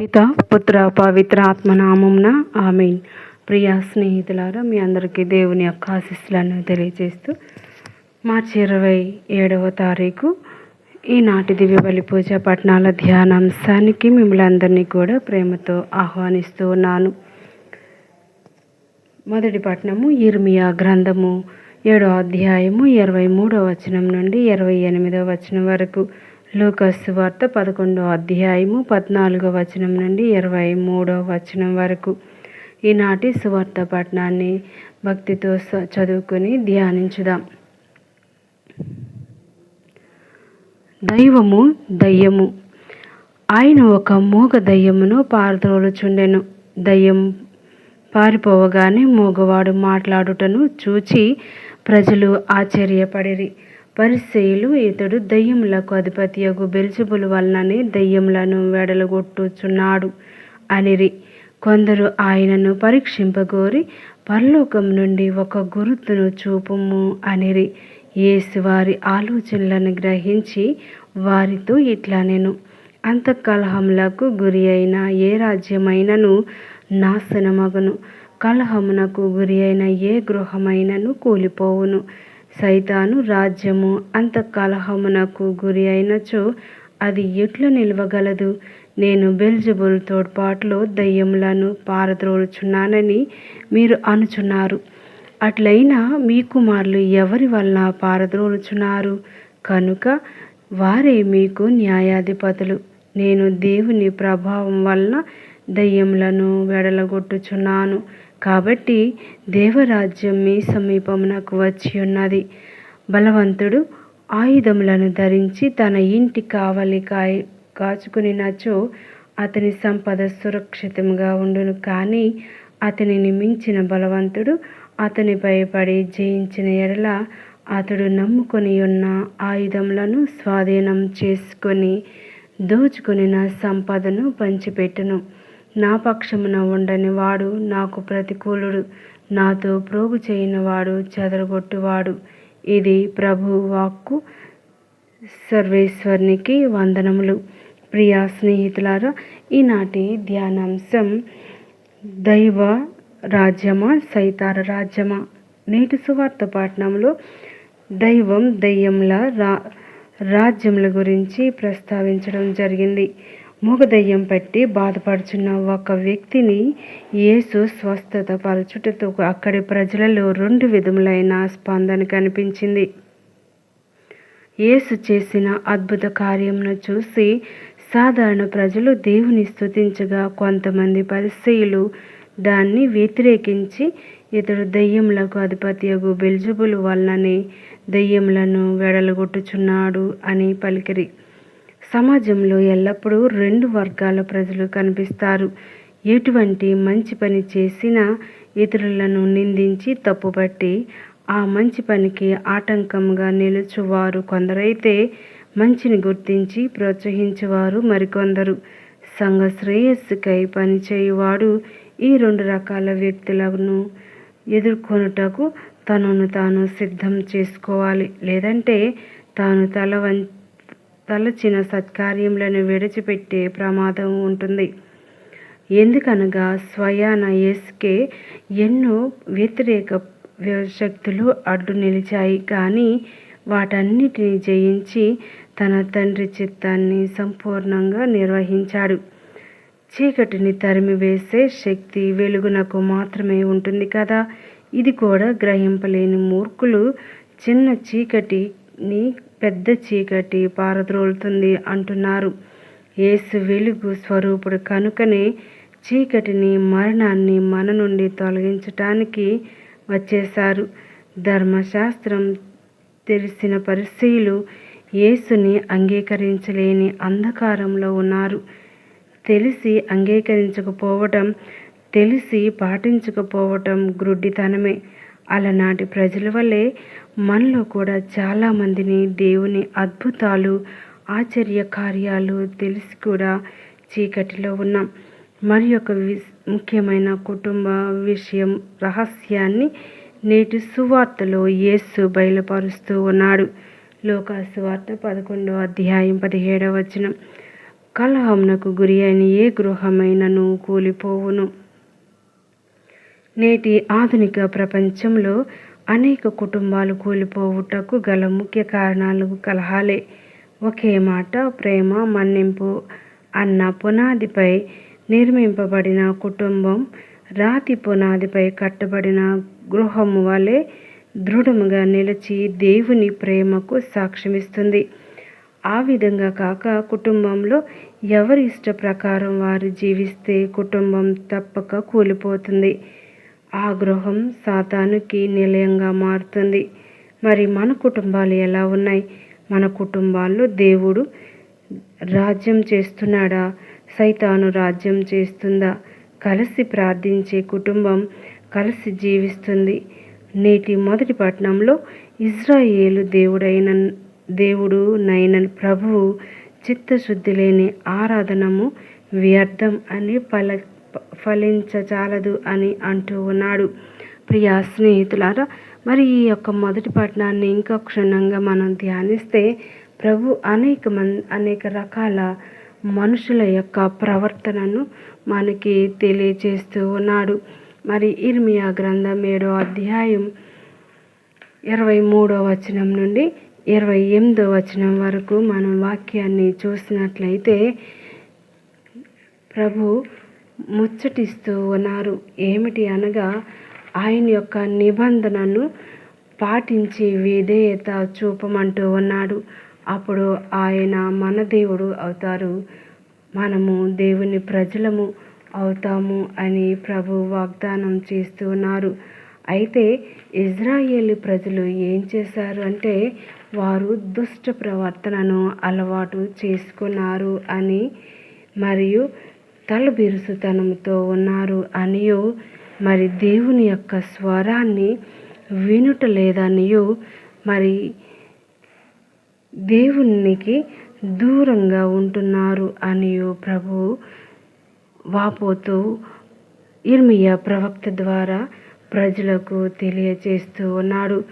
పిత పుత్ర పవిత్ర ఆత్మనామంన ఆమెన్. ప్రియ స్నేహితులారా మీ అందరికీ దేవుని యొక్క ఆశీస్సులను తెలియజేస్తూ మార్చి ఇరవై ఏడవ తారీఖు ఈనాటి దివ్య బలి పూజ పట్టణాల ధ్యానాంశానికి మిమ్మల్ని అందరినీ కూడా ప్రేమతో ఆహ్వానిస్తూ ఉన్నాను. మొదటి పట్టణము ఇర్మియా గ్రంథము ఏడో అధ్యాయము ఇరవై మూడో వచనం నుండి ఇరవై ఎనిమిదో వచనం వరకు. లూకస్ వార్త పదకొండో అధ్యాయము పద్నాలుగో వచనం నుండి ఇరవై మూడో వచనం వరకు. ఈనాటి సువార్త పట్టణాన్ని భక్తితో స- చదువుకొని ధ్యానించుదాం. దైవము దయ్యము. ఆయన ఒక మూగ దయ్యమును పారదోలుచుండెను దయ్యం పారిపోవగానే మూగవాడు మాట్లాడుటను చూచి ప్రజలు ఆశ్చర్యపడిరి. పరిసెయులు ఇతడు దయ్యములకు అధిపతియగు బెల్జబుల్ వలననే దయ్యములను వెడలగొట్టుచున్నాడు అనిరి. కొందరు ఆయనను పరీక్షింపగోరి పరలోకం నుండి ఒక గురుతును చూపుము అనిరి. యేసు వారి ఆలోచనలను గ్రహించి వారితో ఇట్లా నేను అంతఃకలహములకు గురి అయిన ఏ రాజ్యమైనను నాశనమగును కలహమునకు గురి అయిన ఏ గృహమైనను కూలిపోవును. సైతాను రాజ్యము అంత కలహమునకు గురి అయినచో అది ఎట్లు నిలవగలదు? నేను బెల్జబుల్ తోడ్పాటులో దయ్యములను పారద్రోలుచున్నానని మీరు అనుచున్నారు. అట్లయినా మీ కుమారులు ఎవరి వలన పారద్రోలుచున్నారు? కనుక వారే మీకు న్యాయాధిపతులు. నేను దేవుని ప్రభావం వలన దయ్యములను వెడలగొట్టుచున్నాను. కాబట్టి దేవరాజ్యం మీ సమీపమునకు వచ్చి ఉన్నది. బలవంతుడు ఆయుధములను ధరించి తన ఇంటి కావలి కాయ కాచుకునినచో అతని సంపద సురక్షితంగా ఉండును. కానీ అతనిని మించిన బలవంతుడు అతనిపై పడి జయించిన ఎడల అతడు నమ్ముకొని ఉన్న ఆయుధములను స్వాధీనం చేసుకొని దోచుకొనిన సంపదను పంచిపెట్టును. నా పక్షమున ఉండని వాడు నాకు ప్రతికూలుడు. నాతో ప్రోగు చేయని వాడు చెదరగొట్టువాడు. ఇది ప్రభు వాక్కు సర్వేశ్వరునికి వందనములు. ప్రియా స్నేహితులారా ఈనాటి ధ్యానాంశం దైవ రాజ్యమా సైతార రాజ్యమా? నేటి సువార్త పాఠనంలో దైవం దయ్యంల రా రాజ్యముల గురించి ప్రస్తావించడం జరిగింది. మూగ దయ్యం పెట్టి బాధపడుచున్న ఒక వ్యక్తిని యేసు స్వస్థత పరచుటతో అక్కడి ప్రజలలో రెండు విధములైన స్పందన కనిపించింది. యేసు చేసిన అద్భుత కార్యంను చూసి సాధారణ ప్రజలు దేవుని స్థుతించగా కొంతమంది పరిసయులు దాన్ని వ్యతిరేకించి ఇతడు దయ్యములకు అధిపతియగు బెల్జబులు వలననే దయ్యములను వెడలగొట్టుచున్నాడు అని పలికిరి. సమాజంలో ఎల్లప్పుడూ రెండు వర్గాల ప్రజలు కనిపిస్తారు. ఎటువంటి మంచి పని చేసినా ఇతరులను నిందించి తప్పుపట్టి ఆ మంచి పనికి ఆటంకంగా నిలుచువారు కొందరైతే మంచిని గుర్తించి ప్రోత్సహించేవారు మరికొందరు. సంఘ శ్రేయస్సుకై పనిచేయువాడు ఈ రెండు రకాల వ్యక్తులను ఎదుర్కొనుటకు తనను తాను సిద్ధం చేసుకోవాలి. లేదంటే తాను తల వం తలచిన సత్కార్యములను విడిచిపెట్టే ప్రమాదం ఉంటుంది. ఎందుకనగా స్వయాన ఎస్కే ఎన్నో వ్యతిరేక శక్తులు అడ్డు నిలిచాయి. కానీ వాటన్నిటిని జయించి తన తండ్రి చిత్తాన్ని సంపూర్ణంగా నిర్వహించాడు. చీకటిని తరిమివేసే శక్తి వెలుగునకు మాత్రమే ఉంటుంది కదా. ఇది కూడా గ్రహింపలేని మూర్ఖులు చిన్న చీకటిని పెద్ద చీకటి పారద్రోలుతుంది అంటున్నారు. యేసు వెలుగు స్వరూపుడు కనుకనే చీకటిని మరణాన్ని మన నుండి తొలగించటానికి వచ్చేశారు. ధర్మశాస్త్రం తెలిసిన పరిశీలు యేసుని అంగీకరించలేని అంధకారంలో ఉన్నారు. తెలిసి అంగీకరించకపోవటం తెలిసి పాటించకపోవటం గ్రుడ్డితనమే. అలనాటి ప్రజల వల్లే మనలో కూడా చాలామందిని దేవుని అద్భుతాలు ఆశ్చర్య కార్యాలు తెలిసి కూడా చీకటిలో ఉన్నాం. మరి ఒక ముఖ్యమైన కుటుంబ విషయం రహస్యాన్ని నేటి సువార్తలో యేసు బయలుపరుస్తూ ఉన్నాడు. లోకా సువార్త పదకొండో అధ్యాయం పదిహేడవ వచనం. కలహమునకు గురి అయిన ఏ గృహమైనను కూలిపోవును? నేటి ఆధునిక ప్రపంచంలో అనేక కుటుంబాలు కూలిపోవుటకు గల ముఖ్య కారణాలు కలహాలే. ఒకే మాట ప్రేమ మన్నింపు అన్న పునాదిపై నిర్మింపబడిన కుటుంబం రాతి పునాదిపై కట్టబడిన గృహము వలె దృఢముగా నిలిచి దేవుని ప్రేమకు సాక్ష్యమిస్తుంది. ఆ విధంగా కాక కుటుంబంలో ఎవరి ఇష్ట ప్రకారం వారు జీవిస్తే కుటుంబం తప్పక కూలిపోతుంది. ఆ గృహం సాతానుకి నిలయంగా మారుతుంది. మరి మన కుటుంబాలు ఎలా ఉన్నాయి? మన కుటుంబాల్లో దేవుడు రాజ్యం చేస్తున్నాడా? సైతాను రాజ్యం చేస్తుందా? కలిసి ప్రార్థించే కుటుంబం కలిసి జీవిస్తుంది. నేటి మొదటి పట్టణంలో ఇజ్రాయేలు దేవుడైన దేవుడు నైన ప్రభువు చిత్తశుద్ధి లేని ఆరాధనము వ్యర్థం అని పల ఫలించచాలదు అని అంటూ ఉన్నాడు. ప్రియా స్నేహితులారా మరి ఈ యొక్క మొదటి పట్టణాన్ని ఇంకా క్షుణ్ణంగా మనం ధ్యానిస్తే ప్రభు అనేక మన్ అనేక రకాల మనుషుల యొక్క ప్రవర్తనను మనకి తెలియజేస్తూ ఉన్నాడు. మరి ఇర్మియా గ్రంథం ఏడో అధ్యాయం ఇరవై మూడో వచనం నుండి ఇరవై ఎనిమిదో వచనం వరకు మనం వాక్యాన్ని చూసినట్లయితే ప్రభు ముచ్చటిస్తూ ఉన్నారు. ఏమిటి అనగా ఆయన యొక్క నిబంధనను పాటించి విధేయత చూపమంటూ ఉన్నాడు. అప్పుడు ఆయన మన దేవుడు అవుతారు. మనము దేవుని ప్రజలము అవుతాము అని ప్రభు వాగ్దానం చేస్తూ ఉన్నారు. అయితే ఇజ్రాయేల్ ప్రజలు ఏం చేశారు అంటే వారు దుష్ట ప్రవర్తనను అలవాటు చేసుకున్నారు అని మరియు తలబిరుసుతనంతో ఉన్నారు అనియు. మరి దేవుని యొక్క స్వరాన్ని వినుట లేదనియు మరి దేవునికి దూరంగా ఉంటున్నారు అనియు ప్రభు. వాపోతూ ఇర్మియా ప్రవక్త ద్వారా ప్రజలకు తెలియచేస్తూ ఉన్నాడు.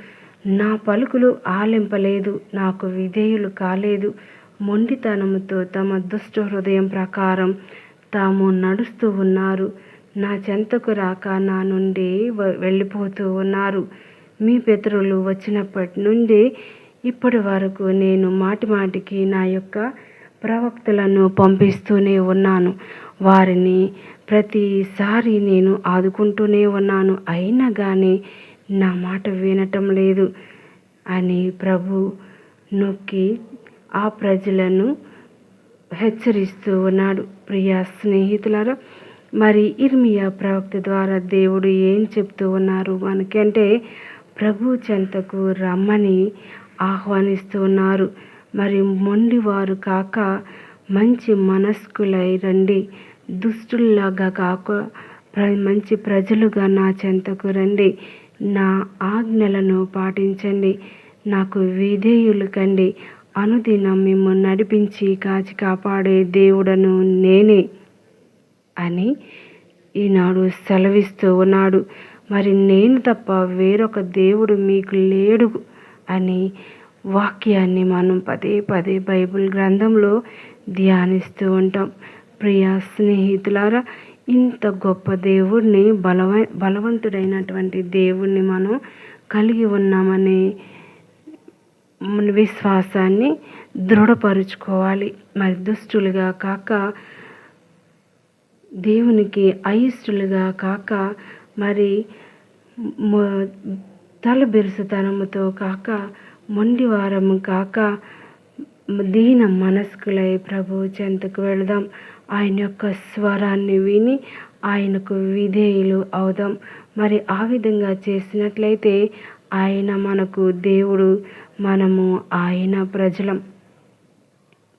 నా పలుకులు ఆలింపలేదు నాకు విధేయులు కాలేదు. మొండితనముతో తమ దుష్ట హృదయం ప్రకారం తాము నడుస్తూ ఉన్నారు. నా చెంతకు రాక నా నుండి వెళ్ళిపోతూ ఉన్నారు. మీ పితరులు వచ్చినప్పటి నుండి ఇప్పటి వరకు నేను మాటి మాటికి నా యొక్క ప్రవక్తలను పంపిస్తూనే ఉన్నాను. వారిని ప్రతిసారి నేను ఆదుకుంటూనే ఉన్నాను. అయినా కానీ నా మాట వినటం లేదు అని ప్రభు నొక్కి ఆ ప్రజలను హెచ్చరిస్తూ ఉన్నాడు ప్రియా స్నేహితులారా మరి ఇర్మియా ప్రవక్త ద్వారా దేవుడు ఏం చెప్తూ ఉన్నారు? మనకంటే ప్రభు చెంతకు రమ్మని ఆహ్వానిస్తూ ఉన్నారు మరి మొండివారు కాక మంచి మనస్కులై రండి. దుష్టుల్లాగా కాక మంచి ప్రజలుగా నా చెంతకు రండి. నా ఆజ్ఞలను పాటించండి. నాకు విధేయులు కండి. అనుదినం మిమ్మల్ని నడిపించి కాచి కాపాడే దేవుడను నేనే అని ఈనాడు సెలవిస్తూ ఉన్నాడు. మరి నేను తప్ప వేరొక దేవుడు మీకు లేడు అని వాక్యాన్ని మనం పదే పదే బైబిల్ గ్రంథంలో ధ్యానిస్తూ ఉంటాం. ప్రియా స్నేహితులారా ఇంత గొప్ప దేవుడిని బలవ బలవంతుడైనటువంటి దేవుణ్ణి మనం కలిగి ఉన్నామని విశ్వాసాన్ని దృఢపరుచుకోవాలి. మరి దుష్టులుగా కాక దేవునికి అయిష్టులుగా కాక మరి తల బిరుసుతనముతో కాక మొండివారము కాక దీన మనస్కులై ప్రభు చెంతకు వెళదాం. ఆయన యొక్క స్వరాన్ని విని ఆయనకు విధేయులు అవుదాం. మరి ఆ విధంగా చేసినట్లయితే ఆయన మనకు దేవుడు మనము ఆయన ప్రజలం.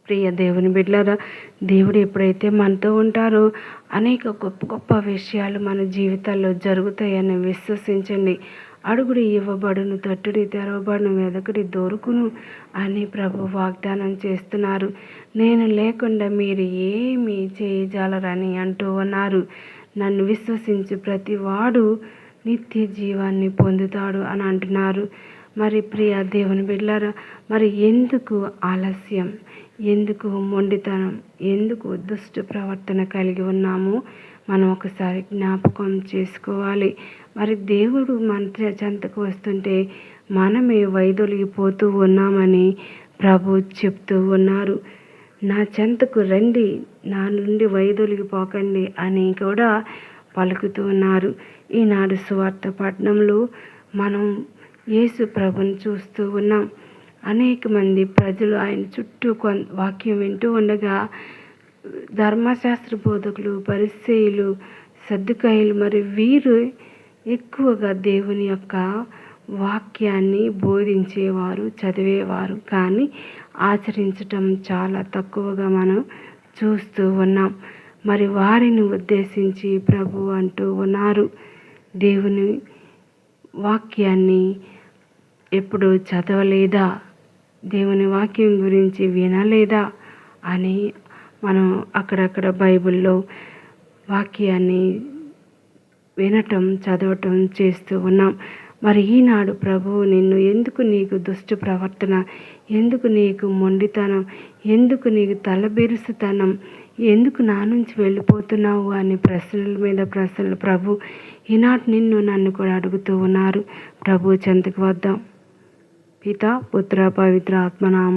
ప్రియ దేవుని బిడ్డలారా దేవుడు ఎప్పుడైతే మనతో ఉంటారో అనేక గొప్ప గొప్ప విషయాలు మన జీవితాల్లో జరుగుతాయని విశ్వసించండి. అడుగుడి ఇవ్వబడును తట్టుడి తెరవబడును వెదకుడి దొరుకును అని ప్రభు వాగ్దానం చేస్తున్నారు. నేను లేకుండా మీరు ఏమి చేయజాలరని అంటూ ఉన్నారు. నన్ను విశ్వసించి ప్రతివాడు నిత్య జీవాన్ని పొందుతాడు అని అంటున్నారు. మరి ప్రియ దేవుని బిడ్డలారా మరి ఎందుకు ఆలస్యం? ఎందుకు మొండితనం? ఎందుకు దుష్ట ప్రవర్తన కలిగి ఉన్నాము? మనం ఒకసారి జ్ఞాపకం చేసుకోవాలి. మరి దేవుడు మన చెంతకు వస్తుంటే మనమే వైదొలిగిపోతూ ఉన్నామని ప్రభు చెప్తూ ఉన్నారు. నా చెంతకు రండి నా నుండి వైదొలిగిపోకండి అని కూడా పలుకుతూ ఉన్నారు. ఈనాడు సువార్త పట్టణంలో మనం యేసు ప్రభుని చూస్తూ ఉన్నాం. అనేక మంది ప్రజలు ఆయన చుట్టూ కొన్ వాక్యం వింటూ ఉండగా ధర్మశాస్త్ర బోధకులు పరిశీలు సర్దుకాయలు మరి వీరు ఎక్కువగా దేవుని యొక్క వాక్యాన్ని బోధించేవారు చదివేవారు. కానీ ఆచరించటం చాలా తక్కువగా మనం చూస్తూ ఉన్నాం. మరి వారిని ఉద్దేశించి ప్రభు అంటూ ఉన్నారు. దేవుని వాక్యాన్ని ఎప్పుడు చదవలేదా? దేవుని వాక్యం గురించి వినలేదా? అని మనం అక్కడక్కడ బైబిల్లో వాక్యాన్ని వినటం చదవటం చేస్తూ ఉన్నాం. మరి ఈనాడు ప్రభువు నిన్ను ఎందుకు నీకు దుష్ట ప్రవర్తన ఎందుకు నీకు మొండితనం ఎందుకు నీకు తలబిరుసుతనం ఎందుకు నా నుంచి వెళ్ళిపోతున్నావు అనే ప్రశ్నల మీద ప్రశ్నలు ప్రభు ఈనాడు నిన్ను నన్ను కూడా అడుగుతూ ఉన్నారు. ప్రభు చెంతకు వద్దాం. పిత పుత్ర పవిత్ర ఆత్మనామ